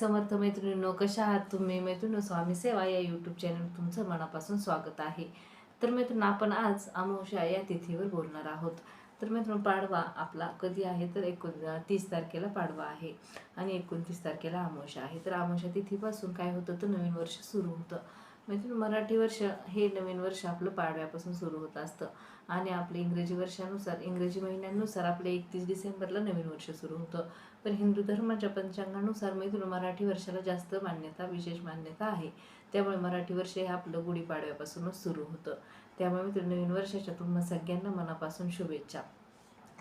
समर्थ मैत्रिणींनो कशा आहात तुम्ही? मैत्रिणी स्वामी सेवा या यूट्यूब चॅनल तुमचं मनापासून स्वागत आहे. तर मैत्रिणी आपण आज अमावस्या या तिथीवर बोलणार आहोत. तर मित्रांनो पाडवा आपला कधी आहे? तर एकोण तीस तारखेला पाडवा आहे आणि एकोणतीस तारखेला अमावस्या आहे. तर अमावस्या तिथीपासून काय होतं? तर नवीन वर्ष सुरू होतं. म्हणजे मराठी वर्ष हे नवीन वर्ष आपलं पाडव्यापासून सुरू होत असतं. आणि आपले इंग्रजी वर्षानुसार इंग्रजी महिन्यानुसार आपले एकतीस डिसेंबरला नवीन वर्ष सुरू होतं. पण हिंदू धर्माच्या पंचांगानुसार मैथून मराठी वर्षाला जास्त मान्यता विशेष मान्यता आहे. त्यामुळे मराठी वर्ष हे आपलं गुढीपाडव्यापासूनच सुरू होतं. त्यामुळे मित्र नवीन वर्षाच्या तुम्हा सगळ्यांना मनापासून शुभेच्छा.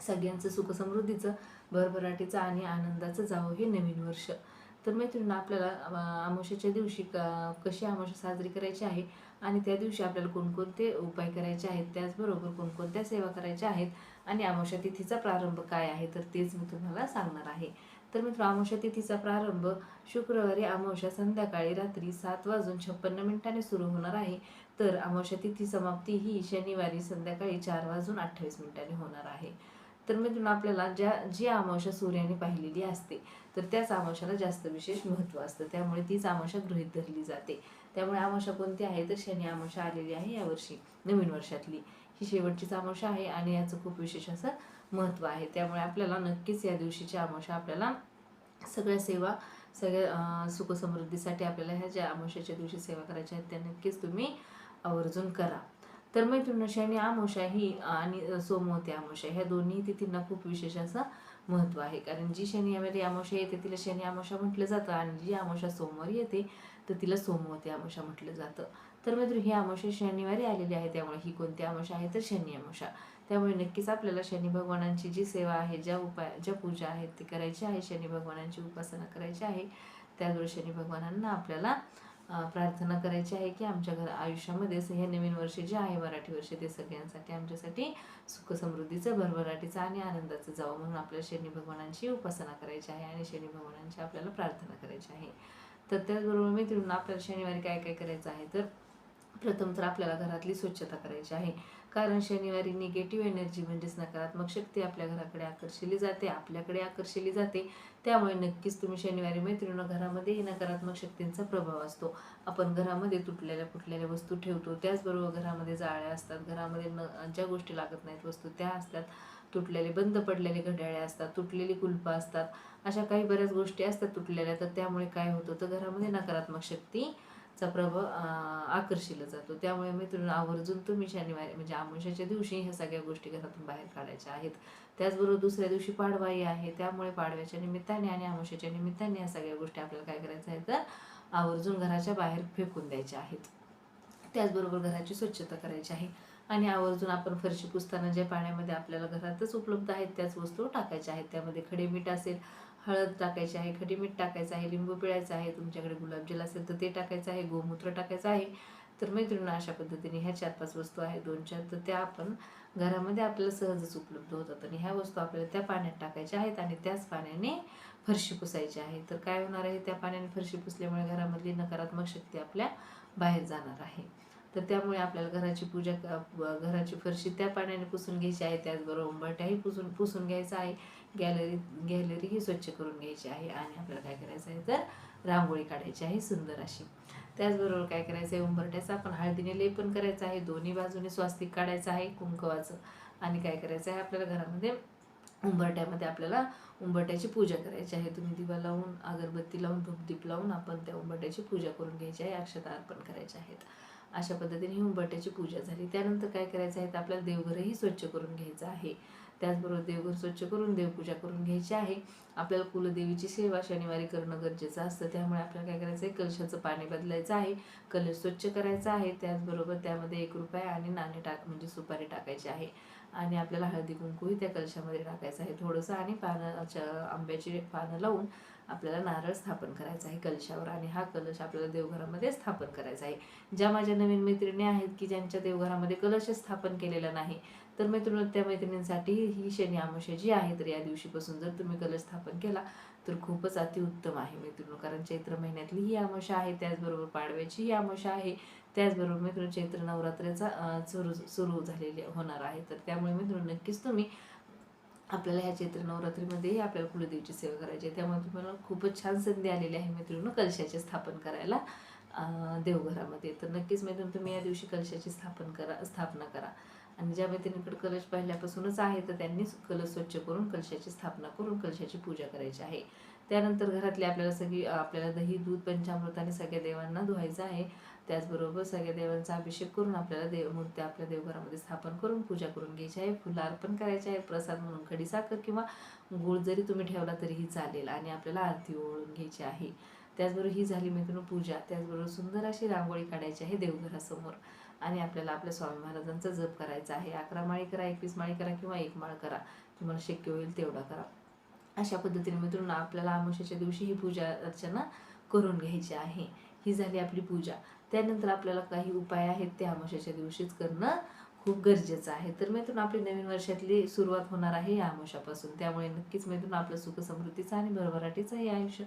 सगळ्यांचं सुखसमृद्धीचं भरभराटीचं आणि आनंदाचं जावं हे नवीन वर्ष. तर मैत्रिणी आपल्याला आमोशाच्या दिवशी क कशी आमोशा साजरी करायची आहे आणि त्या दिवशी आपल्याला कोणकोणते उपाय करायचे आहेत त्याचबरोबर कोणकोणत्या सेवा करायच्या आहेत आणि अमावस्या तिथीचा प्रारंभ काय आहे तर तेच मी तुम्हाला सांगणार आहे. तर मित्र अमावस्या तिथीचा प्रारंभ शुक्रवारी अमावस्या संध्याकाळी रात्री सात वाजून छप्पन्न मिनिटांनी सुरू होणार आहे. तर अमावस्या तिथी समाप्ती ही शनिवारी संध्याकाळी चार वाजून अठ्ठावीस मिनिटांनी होणार आहे. तर मित्रांनो आपल्याला ज्या जी अमावस्या सूर्याने पाहिलेली असते तर त्याच अमावस्याला जास्त विशेष महत्त्व असतं. त्यामुळे तीच अमावस्या गृहीत धरली जाते. त्यामुळे अमावस्या कोणती आहे? तर शनी अमावस्या आलेली आहे यावर्षी नवीन वर्षातली. ही शेवटचीच अमावस्या आहे आणि याचं खूप विशेष असं महत्त्व आहे. त्यामुळे आपल्याला नक्कीच या दिवशीची अमावस्या आपल्याला सगळ्या सेवा सगळ्या सुखसमृद्धीसाठी आपल्याला ह्या ज्या अमावस्याच्या दिवशी सेवा करायच्या आहेत त्या नक्कीच तुम्ही आवर्जून करा. तर मैत्रिणशी शनी अमावस्या ही आणि सोमवती अमावस्या ह्या दोन्ही तिथींना खूप विशेष असं महत्त्व आहे. कारण जी शनिवारी अमावशा येते तिला शनी अमावस्या म्हटलं जातं आणि जी अमावस्या सोमवारी येते तर तिला सोमवती अमावस्या म्हटलं जातं. तर मित्र ही अमावस्या शनिवारी आलेली आहे. त्यामुळे ही कोणती अमावस्या आहे? तर शनी अमावस्या त्यामुळे नक्कीच आपल्याला शनी भगवानांची जी सेवा आहे ज्या उपाय ज्या पूजा आहेत ती करायची आहे. शनी भगवानांची उपासना करायची आहे. त्याद्वारे शनी भगवानांना आपल्याला प्रार्थना करायची आहे की आमच्या घर आयुष्यामध्ये हे नवीन वर्ष जे आहे मराठी वर्ष ते सगळ्यांसाठी आमच्यासाठी सुख समृद्धीचं भरभराटीचं आणि आनंदाचं जावं म्हणून आपल्या शनी भगवानांची उपासना करायची आहे आणि शनी भगवानांची आपल्याला प्रार्थना करायची आहे. तर त्याचबरोबर मित्रांनो आपल्याला शनिवारी काय काय करायचं आहे? तर प्रथम तर आपल्याला घरातली स्वच्छता करायची आहे. कारण शनिवारी निगेटिव्ह एनर्जी म्हणजेच नकारात्मक शक्ती आपल्या घराकडे आकर्षिली जाते आपल्याकडे आकर्षिली जाते. त्यामुळे नक्कीच तुम्ही शनिवारी मैत्रिणी घरामध्येही नकारात्मक शक्तींचा प्रभाव असतो. आपण घरामध्ये तुटलेल्या फुटलेल्या वस्तू ठेवतो त्याचबरोबर घरामध्ये जाळ्या असतात घरामध्ये न ज्या गोष्टी लागत नाहीत वस्तू त्या असतात. तुटलेले बंद पडलेले घड्याळे असतात तुटलेली कुलपं असतात. अशा काही बऱ्याच गोष्टी असतात तुटलेल्या तर त्यामुळे काय होतं? तर घरामध्ये नकारात्मक शक्ती चा प्रभाव आकर्षिला जातो. त्यामुळे मित्रांनो आवर्जून तुम्ही शनिवारी म्हणजे आमुष्याच्या दिवशी ह्या सगळ्या गोष्टी घरातून बाहेर काढायच्या आहेत. त्याचबरोबर दुसऱ्या दिवशी पाडवाई आहे. त्यामुळे पाडव्याच्या निमित्ताने आणि आमुष्याच्या निमित्ताने या सगळ्या गोष्टी आपल्याला काय करायचं आहे तर आवर्जून घराच्या बाहेर फेकून द्यायच्या आहेत. त्याचबरोबर घराची स्वच्छता करायची आहे. आणि आवर्जून आपण फरशी पुसताना ज्या पाण्यामध्ये आपल्याला घरातच उपलब्ध आहेत त्याच वस्तू टाकायच्या आहेत. त्यामध्ये खडे मीठ असेल हळद टाकायची आहे खडे मीठ टाकायचं आहे लिंबू पिळायचं आहे तुमच्याकडे गुलाबजल असेल तर ते टाकायचं आहे गोमूत्र टाकायचं आहे. तर मैत्रिणींना अशा पद्धतीने ह्या चार पाच वस्तू आहेत दोन चार तर त्या आपण घरामध्ये आपल्याला सहजच उपलब्ध होतात. आणि ह्या वस्तू आपल्याला त्या पाण्यात टाकायच्या आहेत आणि त्याच पाण्याने फरशी पुसायची आहे. तर काय होणार आहे? त्या पाण्याने फरशी पुसल्यामुळे घरामधली नकारात्मक शक्ती आपल्या बाहेर जाणार आहे. तर त्यामुळे आपल्याला घराची पूजा घराची फरशी त्या पाण्याने पुसून घ्यायची आहे. त्याचबरोबर उंबरट्याही पुसून पुसून घ्यायचा आहे. गॅलरी गॅलरी ही स्वच्छ करून घ्यायची आहे आणि आपल्याला काय करायचं आहे तर रांगोळी काढायची आहे सुंदर अशी. त्याचबरोबर काय करायचं आहे? उंबरट्याचं आपण हळदीने लेपन करायचं आहे. दोन्ही बाजूने स्वास्तिक काढायचं आहे कुंकवाचं. आणि काय करायचं आहे? आपल्याला घरामध्ये उंबरट्यामध्ये आपल्याला उंबरट्याची पूजा करायची आहे. तुम्ही दिवा लावून अगरबत्ती लावून धूपदीप लावून आपण त्या उंबरट्याची पूजा करून घ्यायची आहे. अक्षता अर्पण करायचे आहेत. अशा पद्धतीने हिंबट्याची पूजा झाली. त्यानंतर काय करायचं आहे तर आपल्याला देवघरही स्वच्छ करून घ्यायचं आहे. त्याचबरोबर देवघर स्वच्छ करून देवपूजा करून घ्यायची आहे. आपल्याला कुलदेवीची सेवा शनिवारी करणं गरजेचं असतं. त्यामुळे आपल्याला काय करायचं आहे कलशाचं पाणी बदलायचं आहे. कलश स्वच्छ करायचा आहे. त्याचबरोबर त्यामध्ये एक रुपया आणि नाणे टाक म्हणजे सुपारी टाकायची आहे. आणि आपल्याला हळदी कुंकूही त्या कलशामध्ये टाकायचं आहे थोडंसं आणि पानाच्या आंब्याची पानं लावून आपल्याला नारळ स्थापन करायचा आहे कलशावर आणि हा कलश आपल्याला देवघरामध्ये स्थापन करायचा आहे. ज्या माझ्या नवीन मैत्रिणी आहेत की ज्यांच्या देवघरामध्ये कलश स्थापन केलेला नाही तर मैत्रिणी त्या मैत्रिणींसाठी ही शनी अमावस्या जी आहे तर या दिवशीपासून जर तुम्ही कलश स्थापन केला तर खूपच अतिउत्तम आहे मित्रांनो. कारण चैत्र महिन्यातली ही अमावस्या आहे त्याचबरोबर पाडव्याची ही अमावस्या आहे त्याचबरोबर मित्र चैत्र नवरात्रीचा सुरू सुरू झालेले होणार आहे. तर त्यामुळे मित्र नक्कीच तुम्ही आपल्याला ह्या चैत्र नवरात्रीमध्येही आपल्याला कुलदेवीची सेवा करायची आहे. त्यामुळे तुम्हाला खूपच छान संधी आलेली आहे मित्रांनो कलशाचे स्थापन करायला देवघरामध्ये. तर नक्कीच मित्रांनो तुम्ही या दिवशी कलशाची स्थापन करा स्थापना करा. आणि ज्या मैत्रिणीकडे कलश पहिल्यापासूनच आहे तर त्यांनी कलश स्वच्छ करून कलशाची स्थापना करून कलशाची पूजा करायची आहे. त्यानंतर घरातली आपल्याला सगळी आपल्याला दही दूध पंचामृताने सगळ्या देवांना धुवायचं आहे. त्याचबरोबर सगळ्या देवांचा अभिषेक करून आपल्याला देव मूर्ती आपल्या देवघरामध्ये स्थापन करून पूजा करून घ्यायची आहे. फुलं अर्पण करायचे आहे प्रसाद म्हणून खडीसाखर किंवा गुळ जरी तुम्ही ठेवला तरीही चालेल आणि आपल्याला आरती ओळून घ्यायची आहे. त्याचबरोबर ही झाली मित्रांनो पूजा. त्याचबरोबर सुंदर अशी रांगोळी काढायची आहे देवघरासमोर. आणि आपल्याला आपल्या स्वामी महाराजांचा जप करायचा आहे. अकरा माळी करा एकवीस माळी करा किंवा एक माळ करा. तुम्हाला शक्य होईल तेवढा करा. अशा पद्धतीने मित्रांनो आपल्याला अमावस्याच्या दिवशी ही पूजा अर्चना करून घ्यायची आहे. ही झाली आपली पूजा. त्यानंतर आपल्याला काही उपाय आहेत ते अमावस्याच्या दिवशीच करणं खूप गरजेचं आहे. तर मित्रांनो आपली नवीन वर्षातली सुरुवात होणार आहे या अमावस्यापासून. त्यामुळे नक्कीच मित्रांनो आपलं सुख समृद्धीचं आणि भरभराटीचं हे आयुष्य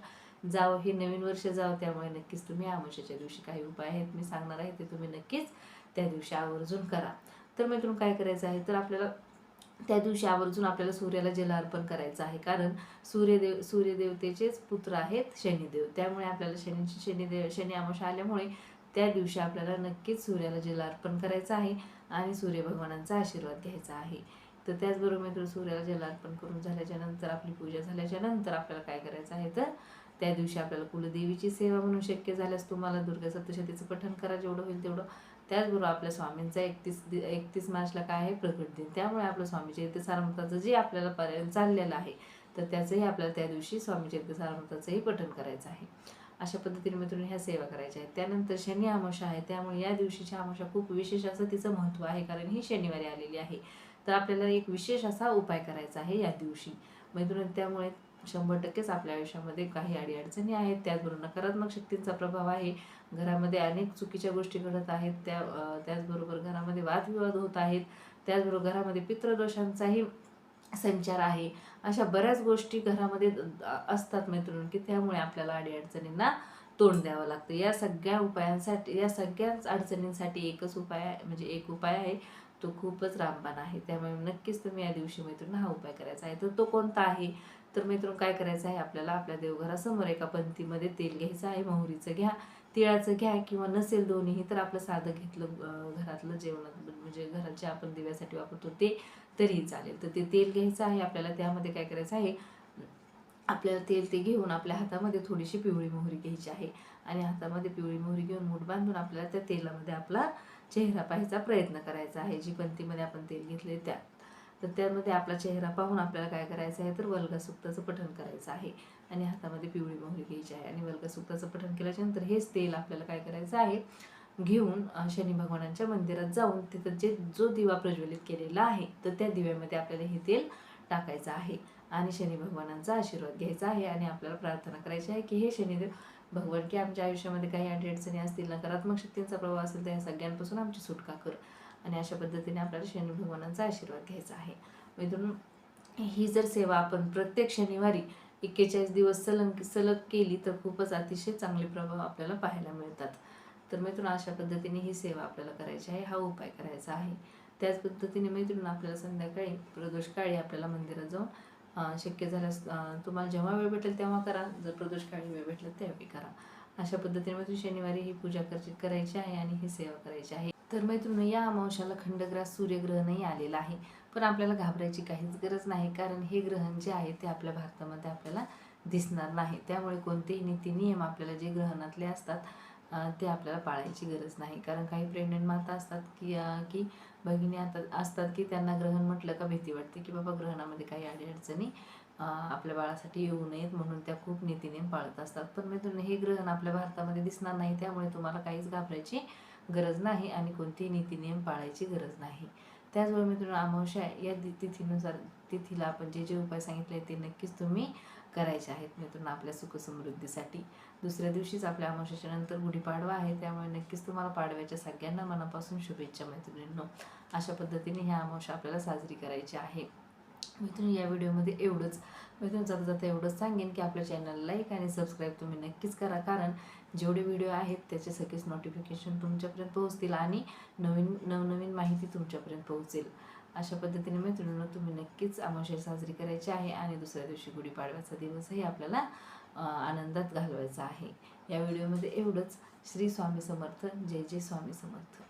जावं हे नवीन वर्ष जावं. त्यामुळे नक्कीच तुम्ही अमावस्याच्या दिवशी काही उपाय आहेत मी सांगणार आहे ते तुम्ही नक्कीच त्या दिवशी आवर्जून करा. तर मित्रांनो काय करायचं आहे? तर आपल्याला त्या दिवशी आवर्जून आपल्याला सूर्याला जल अर्पण करायचं आहे. कारण सूर्यदेव सूर्यदेवतेचेच पुत्र आहेत शनिदेव. त्यामुळे आपल्याला शनी शनिदेव शनी अमावस्या आल्यामुळे त्या दिवशी आपल्याला नक्कीच सूर्याला जल अर्पण करायचं आहे आणि सूर्यभगवानांचा आशीर्वाद घ्यायचा आहे. तर त्याचबरोबर मित्र सूर्याला जल अर्पण करून झाल्याच्यानंतर आपली पूजा झाल्याच्यानंतर आपल्याला काय करायचं आहे? तर त्या दिवशी आपल्याला कुलदेवीची सेवा म्हणून शक्य झाल्यास तुम्हाला दुर्गा सप्तशतीचं पठण करा. जेवढं होईल तेवढं त्याचबरोबर आपल्या स्वामींचा एकतीस एकतीस मार्चला काय आहे? प्रकट दिन. त्यामुळे आपलं स्वामी चैत्य सारमताचं जे आपल्याला पर्याय चाललेलं आहे तर त्याचंही आपल्याला त्या दिवशी स्वामी चैत्य सारमताचंही पठण करायचं आहे. अशा पद्धतीने मित्रांनो ह्या सेवा करायच्या आहेत. त्यानंतर शनी आमाशा आहे. त्यामुळे या दिवशीची आमाशा खूप विशेष असं तिचं महत्त्व आहे कारण ही शनिवारी आलेली आहे. तर आपल्याला एक विशेष असा उपाय करायचा आहे या दिवशी. मित्रांनो त्यामुळे शंभर टक्केच आपल्या आयुष्यामध्ये काही अडीअडचणी आहेत. त्याचबरोबर नकारात्मक शक्तींचा प्रभाव आहे. घरामध्ये अनेक चुकीच्या गोष्टी घडत आहेत. त्या त्याचबरोबर घरामध्ये वादविवाद होत आहेत. त्याचबरोबर घरामध्ये पितृदोषांचाही संचार आहे. अशा बऱ्याच गोष्टी घरामध्ये असतात मैत्रिणी की त्यामुळे आपल्याला अडीअडचणींना तोंड द्यावं लागतं. या सगळ्या उपायांसाठी या सगळ्याच अडचणींसाठी एकच उपाय म्हणजे एक उपाय आहे तो खूपच रामबाण आहे. त्यामुळे नक्कीच तुम्ही या दिवशी मैत्रिणी हा उपाय करायचा आहे. तर तो कोणता आहे? तर मित्रांनो काय करायचं आहे आपल्याला? आपल्या देवघरासमोर एका पंथीमध्ये तेल घ्यायचं आहे मोहरीचं घ्या तिळाचं घ्या किंवा नसेल दोन्हीही तर आपलं साधं घेतलं घरातलं जेवणात म्हणजे घरात जे आपण दिव्यासाठी वापरतो ते तरीही चालेल. तर ते तेल घ्यायचं आहे आपल्याला त्यामध्ये काय करायचं आहे आपल्याला तेल ते घेऊन आपल्या हातामध्ये थोडीशी पिवळी मोहरी घ्यायची आहे आणि हातामध्ये पिवळी मोहरी घेऊन मूठ बांधून आपल्याला त्या तेलामध्ये आपला चेहरा पाहायचा प्रयत्न करायचा आहे. जी पंथीमध्ये आपण तेल घेतले त्या तर त्यामध्ये आपला चेहरा पाहून आपल्याला काय करायचं आहे तर वल्गसुक्ताचं पठण करायचं आहे. आणि हातामध्ये पिवळी मोहरी घ्यायची आहे. आणि वल्गसुक्ताचं पठण केल्याच्यानंतर हेच तेल आपल्याला काय करायचं आहे घेऊन शनी भगवानांच्या मंदिरात जाऊन तिथं जे जो दिवा प्रज्वलित केलेला आहे तर त्या दिव्यामध्ये आपल्याला हे तेल टाकायचं आहे. आणि शनी भगवानांचा आशीर्वाद घ्यायचा आहे आणि आपल्याला प्रार्थना करायची आहे की हे शनिदेव भगवान की आमच्या आयुष्यामध्ये काही अडचणी असतील नकारात्मक शक्तींचा प्रभाव असेल तर या सगळ्यांपासून आमची सुटका कर. आणि अशा पद्धतीने आपल्याला शनी भगवानांचा आशीर्वाद घ्यायचा आहे. मित्रांनो ही जर सेवा आपण प्रत्येक शनिवारी एक्केचाळीस दिवस सलग सलग केली तर खूपच अतिशय चांगले प्रभाव आपल्याला पाहायला मिळतात. तर मित्रांनो अशा पद्धतीने ही सेवा आपल्याला करायची आहे हा उपाय करायचा आहे. त्याच पद्धतीने मित्रांनो आपल्याला संध्याकाळी प्रदोष काळी आपल्याला मंदिरात जाऊन शक्य झाल्यास तुम्हाला जेव्हा वेळ भेटेल तेव्हा करा. जर प्रदोष काळी वेळ भेटला त्यावेळी करा. अशा पद्धतीने मैत्रीण शनिवारी ही पूजा करायची आहे आणि ही सेवा करायची आहे. तर मैत्रिणी या अमावस्याला खंडग्रास सूर्यग्रहणही आलेला आहे. पण आपल्याला घाबरायची काहीच गरज नाही कारण हे ग्रहण जे आहे ते आपल्या भारतामध्ये आपल्याला दिसणार नाही. त्यामुळे कोणतेही नीती नियम आपल्याला जे ग्रहणातले असतात ते आपल्याला पाळायची गरज नाही. कारण काही प्रेग्नेंट माता असतात की की भगिनी आता असतात की त्यांना ग्रहण म्हटलं का भीती वाटते की बाबा ग्रहणामध्ये काही अडीअडचणी आपल्या बाळासाठी येऊ नयेत म्हणून त्या खूप नीतीनेम पाळत असतात. पण मित्रांनो हे ग्रहण आपल्या भारतामध्ये दिसणार नाही त्यामुळे तुम्हाला काहीच घाबरायची गरज नाही आणि कोणतेही नीती नियम पाळायची गरज नाही. त्याचबरोबर मित्रांनो अमावस्या या तिथीनुसार तिथीला आपण जे जे उपाय सांगितले ते नक्कीच तुम्ही करायचे आहेत मित्रांनो आपल्या सुखसमृद्धीसाठी दुसऱ्या दिवशीच आपल्या अमावस्याच्या नंतर गुढीपाडवा आहे त्यामुळे नक्कीच तुम्हाला पाडव्याच्या सगळ्यांना मनापासून शुभेच्छा मैत्रिणींनो अशा पद्धतीने ह्या अमावस्या आपल्याला साजरी करायची आहे. मित्रांनो या व्हिडिओमध्ये एवढंच. मित्रांनो जाता जाता एवढंच सांगेन की आपल्या चॅनलला लाईक आणि सबस्क्राईब तुम्ही नक्कीच करा कारण जेवढे व्हिडिओ आहेत त्याचे सगळेच नोटिफिकेशन तुमच्यापर्यंत पोहोचतील आणि नवीन नवनवीन माहिती तुमच्यापर्यंत पोहोचेल. अशा पद्धतीने मैत्रिणींनो तुम्ही नक्कीच अमावस्या साजरी करायची आहे आणि दुसऱ्या दिवशी गुढीपाडव्याचा दिवसही आपल्याला आनंदात घालवायचा आहे. या व्हिडिओमध्ये एवढंच. श्री स्वामी समर्थ. जय जय स्वामी समर्थ.